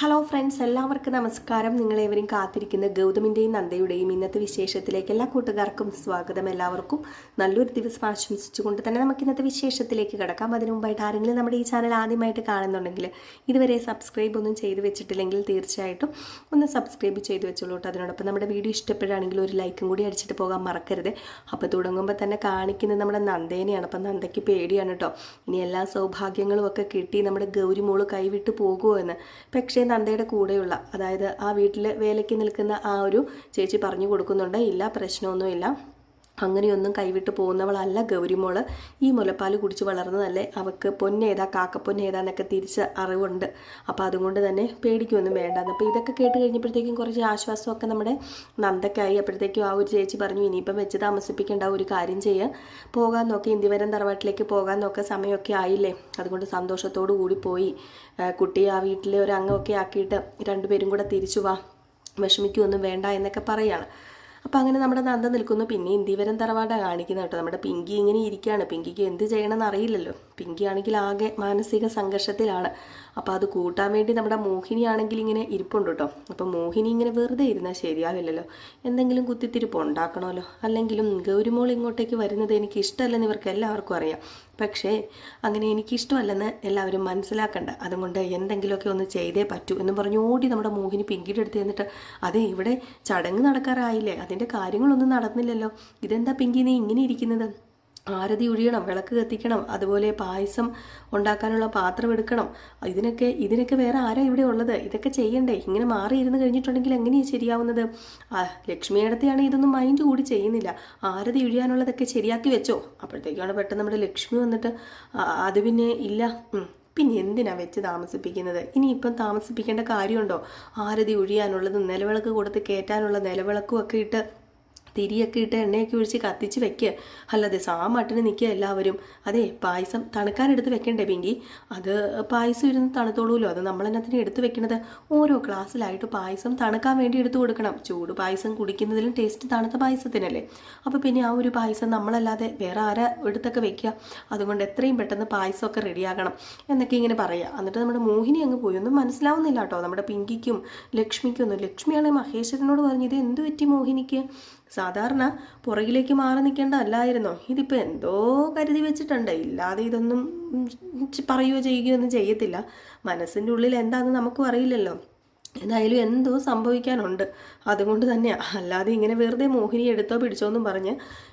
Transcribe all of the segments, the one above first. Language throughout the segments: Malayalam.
ഹലോ ഫ്രണ്ട്സ് എല്ലാവർക്കും നമസ്കാരം. നിങ്ങളേവരും കാത്തിരിക്കുന്ന ഗൗതമിന്റെയും നന്ദയുടെയും ഇന്നത്തെ വിശേഷത്തിലേക്ക് എല്ലാ കൂട്ടുകാർക്കും സ്വാഗതം. എല്ലാവർക്കും നല്ലൊരു ദിവസം ആശംസിച്ചുകൊണ്ട് തന്നെ നമുക്ക് ഇന്നത്തെ വിശേഷത്തിലേക്ക് കിടക്കാം. അതിനു മുമ്പായിട്ട് ആരെങ്കിലും നമ്മുടെ ഈ ചാനൽ ആദ്യമായിട്ട് കാണുന്നുണ്ടെങ്കിൽ ഇതുവരെ സബ്സ്ക്രൈബ് ഒന്നും ചെയ്തു വെച്ചിട്ടില്ലെങ്കിൽ തീർച്ചയായിട്ടും ഒന്ന് സബ്സ്ക്രൈബ് ചെയ്തു വെച്ചോളൂ അതിനോടൊപ്പം നമ്മുടെ വീഡിയോ ഇഷ്ടപ്പെടുകയാണെങ്കിൽ ഒരു ലൈക്കും കൂടി അടിച്ചിട്ട് പോകാൻ മറക്കരുത്. അപ്പോൾ തുടങ്ങുമ്പോൾ തന്നെ കാണിക്കുന്നത് നമ്മുടെ നന്ദേനെയാണ്. അപ്പം നന്ദയ്ക്ക് പേടിയാണ് കേട്ടോ. ഇനി എല്ലാ സൗഭാഗ്യങ്ങളും ഒക്കെ കിട്ടി നമ്മുടെ ഗൗരിമോൾ കൈവിട്ട് പോകുമോ എന്ന്. പക്ഷേ നന്ദയുടെ കൂടെയുള്ള അതായത് ആ വീട്ടിൽ വേലയ്ക്ക് നിൽക്കുന്ന ആ ഒരു ചേച്ചി പറഞ്ഞു കൊടുക്കുന്നുണ്ട്. ഇല്ല പ്രശ്നമൊന്നുമില്ല. അങ്ങനെയൊന്നും കൈവിട്ട് പോകുന്നവളല്ല ഗൗരിമോൾ. ഈ മുലപ്പാൽ കുടിച്ച് വളർന്നതല്ലേ അവൾക്ക് പൊന്നേതാ കാക്കപ്പൊന്നേതാന്നൊക്കെ തിരിച്ച് അറിവുണ്ട്. അപ്പോൾ അതുകൊണ്ട് തന്നെ പേടിക്കൊന്നും വേണ്ടെന്ന്. അപ്പോൾ ഇതൊക്കെ കേട്ട് കഴിഞ്ഞപ്പോഴത്തേക്കും കുറച്ച് ആശ്വാസമൊക്കെ നമ്മുടെ നന്ദക്കായി അപ്പോഴത്തേക്കും ആ ഒരു ചേച്ചി പറഞ്ഞു ഇനിയിപ്പം വെച്ച് താമസിപ്പിക്കേണ്ട ഒരു കാര്യം ചെയ്യുക പോകാൻ നോക്കി ഇന്ത്യവരം തറവാട്ടിലേക്ക് പോകാൻ നോക്കുക സമയമൊക്കെ ആയില്ലേ? അതുകൊണ്ട് സന്തോഷത്തോടു കൂടി പോയി. കുട്ടിയെ ആ വീട്ടിലെ ഒരു അംഗമൊക്കെ ആക്കിയിട്ട് രണ്ടുപേരും കൂടെ തിരിച്ചു വാ. വിഷമിക്കുമൊന്നും വേണ്ട എന്നൊക്കെ പറയാണ്. അപ്പോൾ അങ്ങനെ നമ്മുടെ നന്ദ നിൽക്കുന്നു. പിന്നെ ഇന്ത്യവരം തറവാട കാണിക്കുന്നത് കേട്ടോ. നമ്മുടെ പിങ്കി ഇങ്ങനെ ഇരിക്കുകയാണ്. പിങ്കിക്ക് എന്ത് ചെയ്യണമെന്ന് അറിയില്ലല്ലോ. പിങ്കി ആണെങ്കിൽ ആകെ മാനസിക സംഘർഷത്തിലാണ്. അപ്പോൾ അത് കൂട്ടാൻ വേണ്ടി നമ്മുടെ മോഹിനി ആണെങ്കിൽ ഇങ്ങനെ ഇരിപ്പുണ്ട് കേട്ടോ. അപ്പോൾ മോഹിനി ഇങ്ങനെ വെറുതെ ഇരുന്നാൽ ശരിയാവില്ലല്ലോ. എന്തെങ്കിലും കുത്തിത്തിരിപ്പ് ഉണ്ടാക്കണമല്ലോ. അല്ലെങ്കിലും ഗൗരിമോൾ ഇങ്ങോട്ടേക്ക് വരുന്നത് എനിക്ക് ഇഷ്ടമല്ലെന്ന് ഇവർക്ക് എല്ലാവർക്കും അറിയാം. പക്ഷേ അങ്ങനെ എനിക്കിഷ്ടമല്ലെന്ന് എല്ലാവരും മനസ്സിലാക്കണ്ട. അതുകൊണ്ട് എന്തെങ്കിലുമൊക്കെ ഒന്ന് ചെയ്തേ പറ്റൂ എന്ന് പറഞ്ഞ് ഓടി നമ്മുടെ മോഹിനി പിങ്കിയുടെ എടുത്ത് എന്നിട്ട് അതെ ഇവിടെ ചടങ്ങ് നടക്കാറായില്ലേ? അതിന്റെ കാര്യങ്ങളൊന്നും നടന്നില്ലല്ലോ. ഇതെന്താ പിങ്കി നീ ഇങ്ങനെ ഇരിക്കുന്നത്? ആരതി ഒഴിയണം വിളക്ക് കത്തിക്കണം അതുപോലെ പായസം ഉണ്ടാക്കാനുള്ള പാത്രം എടുക്കണം. ഇതിനൊക്കെ ഇതിനൊക്കെ വേറെ ആരാ ഇവിടെ ഉള്ളത്? ഇതൊക്കെ ചെയ്യണ്ടേ? ഇങ്ങനെ മാറിയിരുന്ന് കഴിഞ്ഞിട്ടുണ്ടെങ്കിൽ എങ്ങനെയാണ് ശരിയാവുന്നത്? ലക്ഷ്മിയടത്തെയാണ് ഇതൊന്നും മൈൻഡ് കൂടി ചെയ്യുന്നില്ല. ആരതി ഒഴിയാനുള്ളതൊക്കെ ശരിയാക്കി വെച്ചോ? അപ്പോഴത്തേക്കാണ് പെട്ടെന്ന് നമ്മുടെ ലക്ഷ്മി വന്നിട്ട് "ആ, അത് പിന്നെ ഇല്ല. പിന്നെ എന്തിനാ വെച്ച് താമസിപ്പിക്കുന്നത്? ഇനിയിപ്പം താമസിപ്പിക്കേണ്ട കാര്യമുണ്ടോ? ആരതി ഒഴിയാനുള്ളതും നിലവിളക്ക് കൊടുത്ത് കയറ്റാനുള്ള നിലവിളക്കും ഒക്കെ ഇട്ട് തിരിയൊക്കെ ഇട്ട് എണ്ണയൊക്കെ ഒഴിച്ച് കത്തിച്ച് വെക്കുക അല്ലാതെ സാമട്ടിന് നിൽക്കുക എല്ലാവരും. അതെ പായസം തണുക്കാനെടുത്ത് വെക്കണ്ടേ പിങ്കി? അത് പായസം ഇരുന്ന് തണുത്തോളൂല്ലോ അത് നമ്മൾ നമ്മളെന്നത്തിന് എടുത്ത് വെക്കണത്? ഓരോ ക്ലാസ്സിലായിട്ട് പായസം തണുക്കാൻ വേണ്ടി എടുത്തു കൊടുക്കണം. ചൂട് പായസം കുടിക്കുന്നതിലും ടേസ്റ്റ് തണുത്ത പായസത്തിനല്ലേ. അപ്പോൾ പിന്നെ ആ ഒരു പായസം നമ്മളല്ലാതെ വേറെ ആരാ എടുത്തൊക്കെ വെക്കുക അതുകൊണ്ട് എത്രയും പെട്ടെന്ന് പായസമൊക്കെ റെഡിയാകണം എന്നൊക്കെ ഇങ്ങനെ പറയുക എന്നിട്ട് നമ്മുടെ മോഹിനി അങ്ങ് പോയി. ഒന്നും മനസ്സിലാവുന്നില്ല കേട്ടോ. നമ്മുടെ പിങ്കിക്കും ലക്ഷ്മിക്കും ഒന്നും. ലക്ഷ്മിയാണെങ്കിൽ മഹേശ്വരനോട് പറഞ്ഞു ഇത് എന്ത് പറ്റി മോഹിനിക്ക്? സാധാരണ പുറകിലേക്ക് മാറി നിൽക്കേണ്ട അല്ലായിരുന്നോ? ഇതിപ്പോൾ എന്തോ കരുതി വെച്ചിട്ടുണ്ട്. ഇല്ലാതെ ഇതൊന്നും പറയുകയോ ചെയ്യുകയോ ഒന്നും ചെയ്യത്തില്ല. മനസ്സിന്റെ ഉള്ളിൽ എന്താണെന്ന് നമുക്കും അറിയില്ലല്ലോ. എന്തായാലും എന്തോ സംഭവിക്കാനുണ്ട്. അതുകൊണ്ട് തന്നെ അല്ലാതെ ഇങ്ങനെ വെറുതെ മോഹിനി എടുത്തോ പിടിച്ചോ എന്നും പറഞ്ഞ്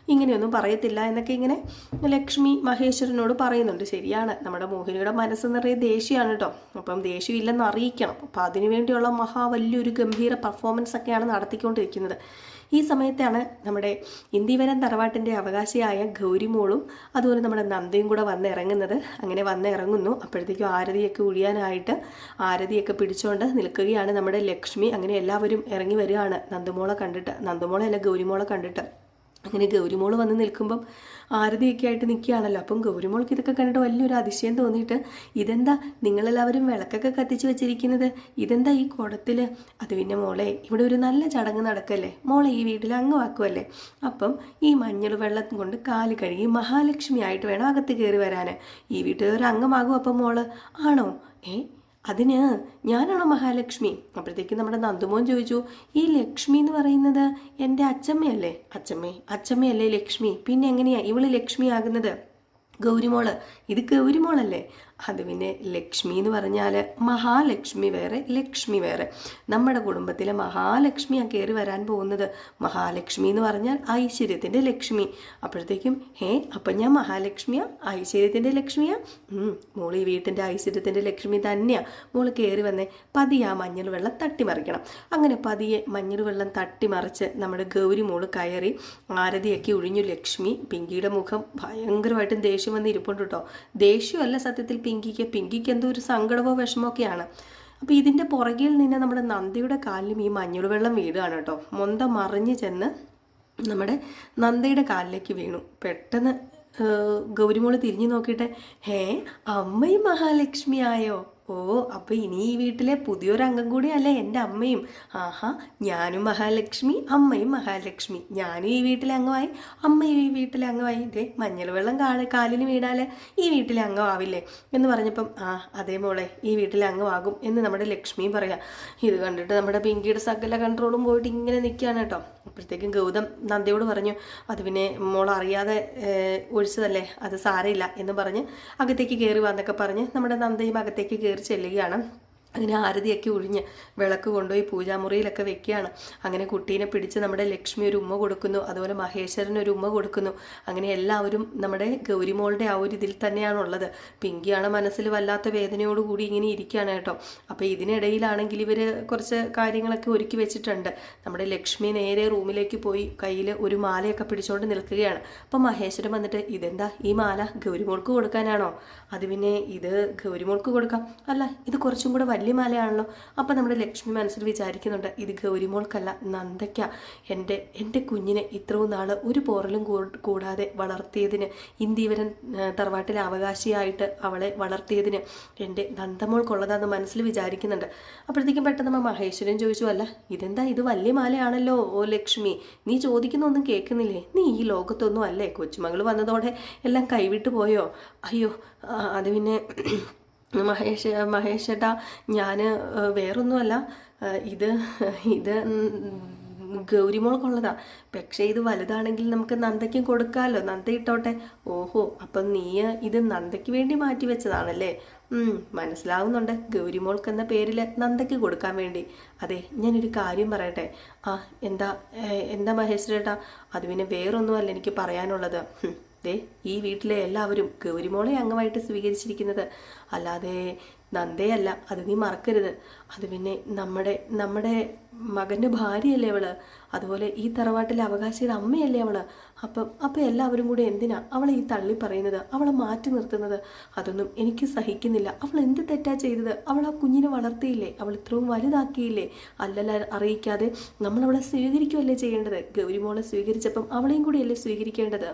ഇങ്ങനെയൊന്നും പറയത്തില്ല എന്നൊക്കെ ഇങ്ങനെ ലക്ഷ്മി മഹേശ്വരനോട് പറയുന്നുണ്ട്. ശരിയാണ്. നമ്മുടെ മോഹിനിയുടെ മനസ്സ് നിറയെ ദേഷ്യമാണ് കേട്ടോ. അപ്പം ദേഷ്യം ഇല്ലെന്ന് അറിയിക്കണം. അപ്പം അതിനു വേണ്ടിയുള്ള മഹാ വലിയൊരു ഗംഭീര പെർഫോമൻസ് ഒക്കെയാണ് നടത്തിക്കൊണ്ടിരിക്കുന്നത്. ഈ സമയത്താണ് നമ്മുടെ ഇന്ദിവരം തറവാട്ടിന്റെ അവകാശിയായ ഗൗരിമോളും അതുപോലെ നമ്മുടെ നന്ദയും കൂടെ വന്ന് ഇറങ്ങുന്നത്. അങ്ങനെ വന്ന് ഇറങ്ങുന്നു. അപ്പോഴത്തേക്കും ആരതിയൊക്കെ ഒഴിയാനായിട്ട് ആരതിയൊക്കെ പിടിച്ചുകൊണ്ട് നിൽക്കുകയാണ് നമ്മുടെ ലക്ഷ്മി. അങ്ങനെ എല്ലാവരും ഇറങ്ങി വരികയാണ് നന്ദുമോളെ കണ്ടിട്ട്. നന്ദുമോളെ അല്ല ഗൗരിമോളെ കണ്ടിട്ട്. അങ്ങനെ ഗൗരിമോൾ വന്ന് നിൽക്കുമ്പം ആരതിയൊക്കെ ആയിട്ട് നിൽക്കുകയാണല്ലോ. അപ്പം ഗൗരിമോൾക്ക് ഇതൊക്കെ കണ്ടിട്ട് വലിയൊരു അതിശയം തോന്നിയിട്ട് ഇതെന്താ നിങ്ങളെല്ലാവരും വിളക്കൊക്കെ കത്തിച്ച് വെച്ചിരിക്കുന്നത്? ഇതെന്താ ഈ കുടത്തിൽ അത് പിന്നെ മോളെ ഇവിടെ ഒരു നല്ല ചടങ്ങ് നടക്കല്ലേ? മോളെ ഈ വീട്ടിൽ അംഗമാക്കുമല്ലേ അപ്പം ഈ മഞ്ഞൾ വെള്ളം കൊണ്ട് കാൽ കഴുകി മഹാലക്ഷ്മി ആയിട്ട് വേണം അകത്ത് കയറി വരാൻ ഈ വീട്ടിൽ ഒരു അംഗമാകും അപ്പം മോൾ. ആണോ? ഏ? അതിന് ഞാനാണോ മഹാലക്ഷ്മി? അപ്പോഴത്തേക്ക് നമ്മുടെ നന്ദുമോൻ ചോദിച്ചു ഈ ലക്ഷ്മി എന്ന് പറയുന്നത് എന്റെ അച്ചമ്മയല്ലേ അച്ചമ്മേ അച്ചമ്മയല്ലേ ലക്ഷ്മി? പിന്നെ എങ്ങനെയാ ഇവൾ ലക്ഷ്മി ആകുന്നത്? ഗൗരിമോൾ ഇത് ഗൗരിമോളല്ലേ? അത് പിന്നെ ലക്ഷ്മി എന്ന് പറഞ്ഞാൽ മഹാലക്ഷ്മി വേറെ ലക്ഷ്മി വേറെ. നമ്മുടെ കുടുംബത്തിലെ മഹാലക്ഷ്മിയാണ് കയറി വരാൻ പോകുന്നത്. മഹാലക്ഷ്മി എന്ന് പറഞ്ഞാൽ ഐശ്വര്യത്തിന്റെ ലക്ഷ്മി. അപ്പോഴത്തേക്കും ഹേ അപ്പം ഞാൻ മഹാലക്ഷ്മിയാ? ഐശ്വര്യത്തിന്റെ ലക്ഷ്മിയാ? മോൾ ഈ വീട്ടിന്റെ ഐശ്വര്യത്തിന്റെ ലക്ഷ്മി തന്നെയാണ് മോൾ കയറി വന്നേ പതിയെ ആ മഞ്ഞൾ വെള്ളം തട്ടിമറിക്കണം. അങ്ങനെ പതിയെ മഞ്ഞൾ വെള്ളം തട്ടിമറിച്ച് നമ്മുടെ ഗൗരി മോൾ കയറി ആരതിയൊക്കെ ഒഴിഞ്ഞു ലക്ഷ്മി പിങ്കിയുടെ മുഖം ഭയങ്കരമായിട്ടും ദേഷ്യം വന്ന് ഇരിപ്പുണ്ട് കേട്ടോ. ദേഷ്യമല്ല സത്യത്തിൽ പിങ്കിക്ക് പിങ്കിക്ക് എന്തോ ഒരു സങ്കടമോ വിഷമോ ഒക്കെയാണ് അപ്പോൾ ഇതിന്റെ പുറകിൽ നിന്ന് നമ്മുടെ നന്ദിയുടെ കാലിലും ഈ മഞ്ഞൾ വെള്ളം വീഴുകയാണ് കേട്ടോ. മൊന്ത മറിഞ്ഞ് ചെന്ന് നമ്മുടെ നന്ദയുടെ കാലിലേക്ക് വീണു. പെട്ടെന്ന് ഗൗരിമോൾ തിരിഞ്ഞു നോക്കിയിട്ട് ഹേ അമ്മയും മഹാലക്ഷ്മി ആയോ ഓ അപ്പോൾ ഇനി ഈ വീട്ടിലെ പുതിയൊരു അംഗം കൂടിയല്ലേ എന്റെ അമ്മയും. ആഹാ ഞാനും മഹാലക്ഷ്മി അമ്മയും മഹാലക്ഷ്മി. ഞാനും ഈ വീട്ടിലെ അംഗമായി അമ്മയും ഈ വീട്ടിലെ അംഗമായി. ഇതേ മഞ്ഞൾ വെള്ളം കാ കാലിന് വീണാൽ ഈ വീട്ടിലെ അംഗമാവില്ലേ എന്ന് പറഞ്ഞപ്പം ആ അതേ മോളെ ഈ വീട്ടിലെ അംഗമാകും എന്ന് നമ്മുടെ ലക്ഷ്മി പറയാം. ഇത് കണ്ടിട്ട് നമ്മുടെ പിങ്കിയുടെ സകല കൺട്രോളും പോയിട്ട് ഇങ്ങനെ നിൽക്കുകയാണ് കേട്ടോ. അപ്പോഴത്തേക്കും ഗൗതം നന്ദിയോട് പറഞ്ഞു അത് പിന്നെ മോൾ അറിയാതെ ഒഴിച്ചതല്ലേ അത് സാരമില്ല എന്ന് പറഞ്ഞ് അകത്തേക്ക് കയറി വന്നൊക്കെ പറഞ്ഞ് നമ്മുടെ നന്ദയും അകത്തേക്ക് കയറി ചെല്ലുകയാണ് അങ്ങനെ ആരതിയൊക്കെ ഒഴിഞ്ഞ് വിളക്ക് കൊണ്ടുപോയി പൂജാമുറിയിലൊക്കെ വെക്കുകയാണ്. അങ്ങനെ കുട്ടീനെ പിടിച്ച് നമ്മുടെ ലക്ഷ്മി ഒരു ഉമ്മ കൊടുക്കുന്നു. അതുപോലെ മഹേശ്വരൻ ഒരു ഉമ്മ കൊടുക്കുന്നു. അങ്ങനെ എല്ലാവരും നമ്മുടെ ഗൗരിമോളുടെ ആ ഒരു ഇതിൽ തന്നെയാണുള്ളത്. പിങ്കിയാണ് മനസ്സിൽ വല്ലാത്ത വേദനയോടുകൂടി ഇങ്ങനെ ഇരിക്കുകയാണ് കേട്ടോ. അപ്പോൾ ഇതിനിടയിലാണെങ്കിൽ ഇവർ കുറച്ച് കാര്യങ്ങളൊക്കെ ഒരുക്കി വെച്ചിട്ടുണ്ട്. നമ്മുടെ ലക്ഷ്മി നേരെ റൂമിലേക്ക് പോയി കയ്യിൽ ഒരു മാലയൊക്കെ പിടിച്ചുകൊണ്ട് നിൽക്കുകയാണ്. അപ്പോൾ മഹേശ്വരൻ വന്നിട്ട് ഇതെന്താ? ഈ മാല ഗൗരിമോൾക്ക് കൊടുക്കാനാണോ? അത് പിന്നെ ഇത് ഗൗരിമോൾക്ക് കൊടുക്കാം. അല്ല ഇത് കുറച്ചും കൂടെ വലിയ മാലയാണല്ലോ അപ്പം നമ്മുടെ ലക്ഷ്മി മനസ്സിൽ വിചാരിക്കുന്നുണ്ട് ഇത് ഗൗരിമോൾക്കല്ല നന്ദയ്ക്ക. എന്റെ എന്റെ കുഞ്ഞിനെ ഇത്രയും നാൾ ഒരു പോറലും കൂടാതെ വളർത്തിയതിന് ഇന്ദീവരൻ ആ, തറവാട്ടിലെ അവകാശിയായിട്ട് അവളെ വളർത്തിയതിന് എന്റെ നന്ദമോൾക്കുള്ളതാന്ന് മനസ്സിൽ വിചാരിക്കുന്നുണ്ട്. അപ്പോഴത്തേക്കും പെട്ടെന്ന് നമ്മൾ മഹേശ്വരൻ ചോദിച്ചു അല്ല ഇതെന്താ? ഇത് വലിയ മാലയാണല്ലോ ഓ ലക്ഷ്മി. നീ ചോദിക്കുന്നൊന്നും കേൾക്കുന്നില്ലേ? നീ ഈ ലോകത്തൊന്നും അല്ലേ? കൊച്ചുമകൾ വന്നതോടെ എല്ലാം കൈവിട്ടു പോയോ? അയ്യോ അത് പിന്നെ മഹേഷ് മഹേഷ് ചേട്ടാ ഞാൻ വേറൊന്നുമല്ല. ഇത് ഇത് ഗൗരിമോൾക്കുള്ളതാ. പക്ഷേ ഇത് വലുതാണെങ്കിൽ നമുക്ക് നന്ദയ്ക്കും കൊടുക്കാമല്ലോ നന്ദ ഇട്ടോട്ടെ. ഓഹോ അപ്പം നീ ഇത് നന്ദയ്ക്ക് വേണ്ടി മാറ്റി വെച്ചതാണല്ലേ? മനസ്സിലാവുന്നുണ്ട് ഗൗരിമോൾക്ക് എന്ന പേരിൽ നന്ദയ്ക്ക് കൊടുക്കാൻ വേണ്ടി. അതെ ഞാനൊരു കാര്യം പറയട്ടെ. ആ എന്താ എന്താ മഹേഷ് ചേട്ടാ അത് പിന്നെ വേറൊന്നുമല്ല എനിക്ക് പറയാനുള്ളത്. ഈ വീട്ടിലെ എല്ലാവരും ഗൗരിമോളെ അംഗമായിട്ട് സ്വീകരിച്ചിരിക്കുന്നത്. അല്ലാതെ നന്ദയല്ല അത് നീ മറക്കരുത്. അത് പിന്നെ നമ്മുടെ നമ്മുടെ മകന്റെ ഭാര്യയല്ലേ അവൾ? അതുപോലെ ഈ തറവാട്ടിലെ അവകാശിയുടെ അമ്മയല്ലേ അവൾ? അപ്പം അപ്പം എല്ലാവരും കൂടി എന്തിനാ അവളെ ഈ തള്ളി പറയുന്നത്? അവളെ മാറ്റി നിർത്തുന്നത്? അതൊന്നും എനിക്ക് സഹിക്കുന്നില്ല. അവൾ എന്ത് തെറ്റാ ചെയ്തത്? അവൾ ആ കുഞ്ഞിനെ വളർത്തിയില്ലേ? അവൾ ഇത്രയും വലുതാക്കിയില്ലേ? അല്ലല്ല അറിയിക്കാതെ നമ്മൾ അവളെ സ്വീകരിക്കുകയല്ലേ ചെയ്യേണ്ടത്? ഗൗരിമോളെ സ്വീകരിച്ചപ്പം അവളെയും കൂടിയല്ലേ സ്വീകരിക്കേണ്ടത്?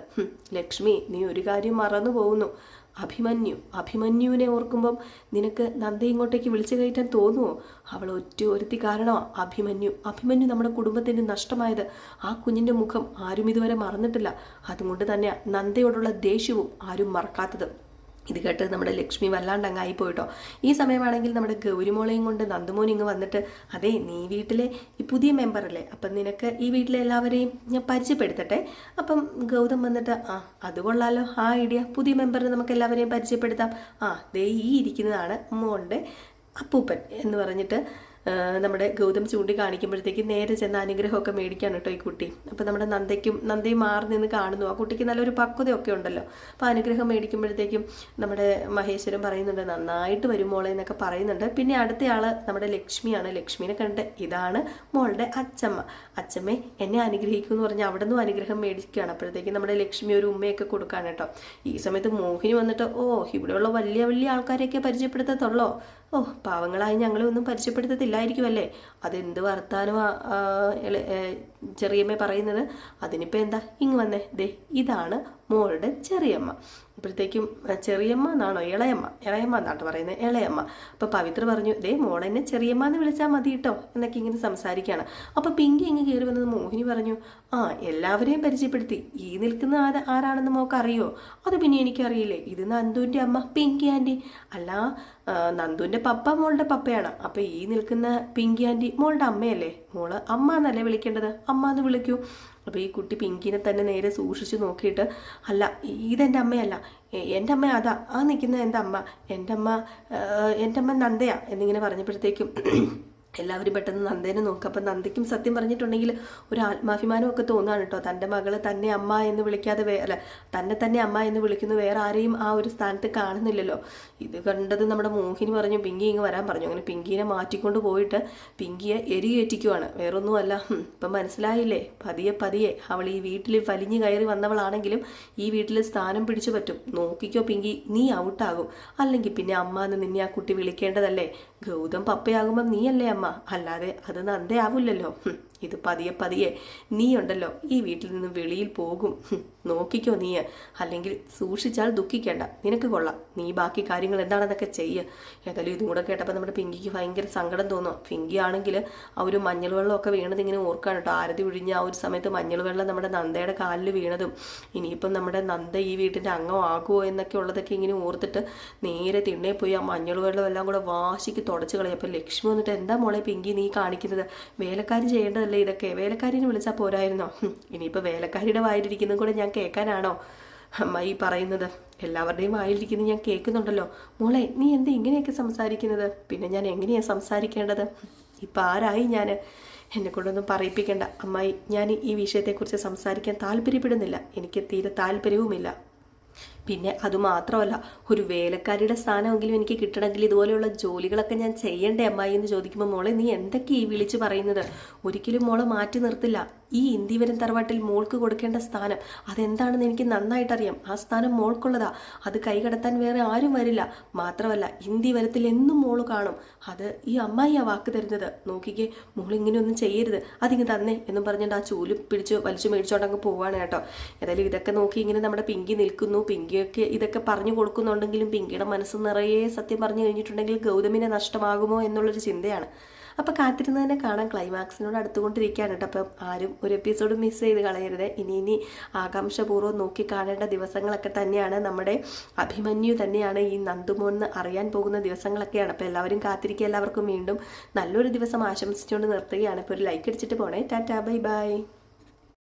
ലക്ഷ്മി നീ ഒരു കാര്യം മറന്നു പോകുന്നു അഭിമന്യു. അഭിമന്യുവിനെ ഓർക്കുമ്പം നിനക്ക് നന്ദി ഇങ്ങോട്ടേക്ക് വിളിച്ചു കയറ്റാൻ തോന്നുമോ അവൾ ഒറ്റ ഒരുത്തി കാരണമാണ് അഭിമന്യു. അഭിമന്യു നമ്മുടെ കുടുംബത്തിന് നഷ്ടമായത് ആ കുഞ്ഞിന്റെ മുഖം ആരും ഇതുവരെ മറന്നിട്ടില്ല. അതുകൊണ്ട് തന്നെയാണ് നന്ദയോടുള്ള ദേഷ്യവും ആരും മറക്കാത്തത്. ഇത് കേട്ട് നമ്മുടെ ലക്ഷ്മി വല്ലാണ്ട് അങ്ങായി പോയിട്ടോ. ഈ സമയമാണെങ്കിൽ നമ്മുടെ ഗൗരിമോളയും കൊണ്ട് നന്ദമോൻ ഇങ്ങ് വന്നിട്ട് അതെ നീ വീട്ടിലെ ഈ പുതിയ മെമ്പർ അല്ലേ? അപ്പം നിനക്ക് ഈ വീട്ടിലെ എല്ലാവരെയും ഞാൻ പരിചയപ്പെടുത്തട്ടെ? അപ്പം ഗൗതം വന്നിട്ട് ആ അത് കൊള്ളാലോ. ആ ഐഡിയ പുതിയ മെമ്പറിന് നമുക്ക് എല്ലാവരെയും പരിചയപ്പെടുത്താം. ആ ദേ ഈ ഇരിക്കുന്നതാണ് മോളുടെ അപ്പൂപ്പൻ എന്ന് പറഞ്ഞിട്ട് നമ്മുടെ ഗൗതം ചൂണ്ടി കാണിക്കുമ്പോഴത്തേക്ക് നേരെ ചെന്ന് അനുഗ്രഹമൊക്കെ മേടിക്കാണ് കേട്ടോ ഈ കുട്ടി. അപ്പോൾ നമ്മുടെ നന്ദയ്ക്കും നന്ദയും മാറി നിന്ന് കാണുന്നു. ആ കുട്ടിക്ക് നല്ലൊരു പക്വതയൊക്കെ ഉണ്ടല്ലോ. അപ്പോൾ അനുഗ്രഹം മേടിക്കുമ്പോഴത്തേക്കും നമ്മുടെ മഹേശ്വരൻ പറയുന്നുണ്ട് നന്നായിട്ട് വരും മോളെ എന്നൊക്കെ പറയുന്നുണ്ട്. പിന്നെ അടുത്തയാൾ നമ്മുടെ ലക്ഷ്മിയാണ്. ലക്ഷ്മിനെ കണ്ട് ഇതാണ് മോളുടെ അച്ചമ്മ. അച്ചമ്മേ എന്നെ അനുഗ്രഹിക്കും എന്ന് പറഞ്ഞാൽ അവിടെ നിന്നും അനുഗ്രഹം മേടിക്കുകയാണ്. അപ്പോഴത്തേക്കും നമ്മുടെ ലക്ഷ്മി ഒരു ഉമ്മയൊക്കെ കൊടുക്കാൻ കേട്ടോ. ഈ സമയത്ത് മോഹിനി വന്നിട്ട് ഓ ഇവിടെയുള്ള വലിയ വലിയ ആൾക്കാരെയൊക്കെ പരിചയപ്പെടുത്തത്തുള്ളോ? ഓ പാവങ്ങളായി ഞങ്ങളെ ഒന്നും പരിചയപ്പെടുത്തത്തില്ലായിരിക്കുമല്ലേ? അതെന്ത് ഏ, ചെറിയമ്മ പറയുന്നത്? അതിനിപ്പോൾ എന്താ? ഇങ്ങ് വന്നേ. ദേ ഇതാണ് മോളുടെ ചെറിയമ്മ. അപ്പോഴത്തേക്കും ചെറിയമ്മ എന്നാണോ? ഇളയമ്മ. ഇളയമ്മ എന്നാട്ടോ പറയുന്നത്. ഇളയമ്മ. അപ്പോൾ പവിത്ര പറഞ്ഞു ദേ മോളെന്നെ ചെറിയമ്മ എന്ന് വിളിച്ചാൽ മതി കേട്ടോ എന്നൊക്കെ ഇങ്ങനെ സംസാരിക്കുകയാണ്. അപ്പോൾ പിങ്കി ഇങ്ങ് കയറി വന്നത് മോഹിനി പറഞ്ഞു ആ എല്ലാവരെയും പരിചയപ്പെടുത്തി. ഈ നിൽക്കുന്ന ആ ആരാണെന്ന് മോക്ക് അറിയോ അത് പിന്നെ എനിക്കറിയില്ലേ. ഇത് നന്ദുവിന്റെ അമ്മ പിങ്കി ആന്റി അല്ല നന്ദുവിന്റെ പപ്പ മോളുടെ പപ്പയാണ്. അപ്പോൾ ഈ നിൽക്കുന്ന പിങ്കി ആന്റി മോളുടെ അമ്മയല്ലേ? മോൾ അമ്മ എന്നല്ലേ വിളിക്കേണ്ടത്? അമ്മ എന്ന് വിളിക്കൂ. അപ്പോൾ ഈ കുട്ടി പിങ്കിനെ തന്നെ നേരെ സൂക്ഷിച്ച് നോക്കിയിട്ട് അല്ല ഇതെന്റെ അമ്മയല്ല. എന്റെ അമ്മ അതാ. ആ നിൽക്കുന്ന എന്റെ അമ്മ. എന്റെ അമ്മ എന്റെ അമ്മ നന്ദയാ എന്നിങ്ങനെ പറഞ്ഞപ്പോഴത്തേക്കും എല്ലാവരും പെട്ടെന്ന് നന്ദേനെ നോക്കുക അപ്പം നന്ദയ്ക്കും സത്യം പറഞ്ഞിട്ടുണ്ടെങ്കിൽ ഒരു ആത്മാഭിമാനമൊക്കെ തോന്നുകയാണ് കേട്ടോ തന്റെ മകൾ തന്നെ അമ്മ എന്ന് വിളിക്കാതെ വേ അല്ല തന്നെ തന്നെ അമ്മ എന്ന് വിളിക്കുന്നു വേറെ ആരെയും ആ ഒരു സ്ഥാനത്ത് കാണുന്നില്ലല്ലോ. ഇത് കണ്ടത് നമ്മുടെ മോഹിനി പറഞ്ഞു പിങ്കി ഇങ്ങ് വരാൻ പറഞ്ഞു. അങ്ങനെ പിങ്കിനെ മാറ്റിക്കൊണ്ട് പോയിട്ട് പിങ്കിയെ എരികേറ്റിക്കുവാണ്. വേറൊന്നുമല്ല ഇപ്പം മനസ്സിലായില്ലേ? പതിയെ പതിയെ അവൾ ഈ വീട്ടിൽ വലിഞ്ഞു കയറി വന്നവളാണെങ്കിലും ഈ വീട്ടിൽ സ്ഥാനം പിടിച്ചു പറ്റും. നോക്കിക്കോ പിങ്കി നീ ഔട്ടാകും. അല്ലെങ്കിൽ പിന്നെ അമ്മ എന്ന് നിന്നെ ആ കുട്ടി വിളിക്കേണ്ടതല്ലേ? ഗൗതം പപ്പയാകുമ്പം നീയല്ലേ അമ്മ? അല്ലാതെ അത് നന്ദയാവില്ലല്ലോ. ഇത് പതിയെ പതിയെ നീ ഉണ്ടല്ലോ ഈ വീട്ടിൽ നിന്ന് വെളിയിൽ പോകും. നോക്കിക്കോ നീ അല്ലെങ്കിൽ സൂക്ഷിച്ചാൽ ദുഃഖിക്കേണ്ട. നിനക്ക് കൊള്ളാം. നീ ബാക്കി കാര്യങ്ങൾ എന്താണെന്നൊക്കെ ചെയ്യ്. ഏതായാലും ഇതും കൂടെ കേട്ടപ്പോൾ നമ്മുടെ പിങ്കിക്ക് ഭയങ്കര സങ്കടം തോന്നും പിങ്കി ആണെങ്കിൽ ആ ഒരു മഞ്ഞൾ വെള്ളമൊക്കെ വീണത് ഇങ്ങനെ ഓർക്കാണ് കേട്ടോ. ആരതി ഒഴിഞ്ഞ ആ ഒരു സമയത്ത് മഞ്ഞൾ വെള്ളം നമ്മുടെ നന്ദയുടെ കാലിൽ വീണതും. ഇനിയിപ്പം നമ്മുടെ നന്ദ ഈ വീട്ടിന്റെ അംഗമാകുമോ എന്നൊക്കെ ഉള്ളതൊക്കെ ഇങ്ങനെ ഓർത്തിട്ട് നേരെ തിണ്ണേ പോയി ആ മഞ്ഞൾ വെള്ളം എല്ലാം കൂടെ വാശിക്ക് തുടച്ച് കളയും. അപ്പം ലക്ഷ്മി വന്നിട്ട് എന്താ മോളെ പിങ്കി നീ കാണിക്കുന്നത്? വേലക്കാരി ചെയ്യേണ്ടതല്ലേ ഇതൊക്കെ വേലക്കാരിനെ വിളിച്ചാൽ പോരായിരുന്നോ? ഇനിയിപ്പോൾ വേലക്കാരിയുടെ വായിലിരിക്കുന്നതും കൂടെ ഞാൻ കേൾക്കാനാണോ? അമ്മ ഈ പറയുന്നത്. എല്ലാവരുടെയും വായിലിരിക്കുന്നത് ഞാൻ കേൾക്കുന്നുണ്ടല്ലോ. മോളെ നീ എന്താ ഇങ്ങനെയൊക്കെ സംസാരിക്കുന്നത്? പിന്നെ ഞാൻ എങ്ങനെയാണ് സംസാരിക്കേണ്ടത്? ഇപ്പം ആരായി ഞാൻ എന്നെ കൊണ്ടൊന്നും പറയിപ്പിക്കേണ്ട. അമ്മായി ഞാൻ ഈ വിഷയത്തെക്കുറിച്ച് സംസാരിക്കാൻ താല്പര്യപ്പെടുന്നില്ല. എനിക്ക് തീരെ താല്പര്യവുമില്ല. പിന്നെ അതുമാത്രമല്ല ഒരു വേലക്കാരിയുടെ സ്ഥാനമെങ്കിലും എനിക്ക് കിട്ടണമെങ്കിൽ ഇതുപോലെയുള്ള ജോലികളൊക്കെ ഞാൻ ചെയ്യേണ്ടേ അമ്മായി എന്ന് ചോദിക്കുമ്പോൾ മോളെ നീ എന്തൊക്കെ ഈ വിളിച്ച് പറയുന്നത്? ഒരിക്കലും മോളെ മാറ്റി നിർത്തില്ല. ഈ ഇന്ത്യവരം തറവാട്ടിൽ മോൾക്ക് കൊടുക്കേണ്ട സ്ഥാനം അതെന്താണെന്ന് എനിക്ക് നന്നായിട്ടറിയാം. ആ സ്ഥാനം മോൾക്കുള്ളതാ. അത് കൈകടത്താൻ വേറെ ആരും വരില്ല. മാത്രമല്ല ഇന്ത്യവരത്തിൽ എന്നും മോൾ കാണും. അത് ഈ അമ്മായി ആ വാക്ക് തരുന്നത്. നോക്കിക്കേ മോൾ ഇങ്ങനെയൊന്നും ചെയ്യരുത്. അതിങ്ങ് തന്നെ എന്നും പറഞ്ഞിട്ട് ആ ചൂൽ പിടിച്ച് വലിച്ചു മേടിച്ചോണ്ടങ്ങ് പോവാണ് കേട്ടോ. ഏതായാലും ഇതൊക്കെ നോക്കി ഇങ്ങനെ നമ്മുടെ പിങ്കി നിൽക്കുന്നു. പിങ്കിയൊക്കെ ഇതൊക്കെ പറഞ്ഞു കൊടുക്കുന്നുണ്ടെങ്കിലും പിങ്കിയുടെ മനസ്സ് നിറയെ സത്യം പറഞ്ഞു കഴിഞ്ഞിട്ടുണ്ടെങ്കിൽ ഗൗതമിനെ നഷ്ടമാകുമോ എന്നുള്ളൊരു ചിന്തയാണ്. അപ്പോൾ കാത്തിരുന്ന് തന്നെ കാണാം ക്ലൈമാക്സിനോട് അടുത്തുകൊണ്ടിരിക്കുകയാണ് കേട്ടോ. അപ്പം ആരും ഒരു എപ്പിസോഡ് മിസ് ചെയ്ത് കളയരുത്. ഇനി ഇനി ആകാംക്ഷപൂർവം നോക്കി കാണേണ്ട ദിവസങ്ങളൊക്കെ തന്നെയാണ്. നമ്മുടെ അഭിമന്യു തന്നെയാണ് ഈ നന്ദുമോന്ന് അറിയാൻ പോകുന്ന ദിവസങ്ങളൊക്കെയാണ്. അപ്പോൾ എല്ലാവരും കാത്തിരിക്കുക. എല്ലാവർക്കും വീണ്ടും നല്ലൊരു ദിവസം ആശംസിച്ചുകൊണ്ട് നിർത്തുകയാണ്. ഇപ്പോൾ ഒരു ലൈക്ക് അടിച്ചിട്ട് പോണേ. Tata bye bye.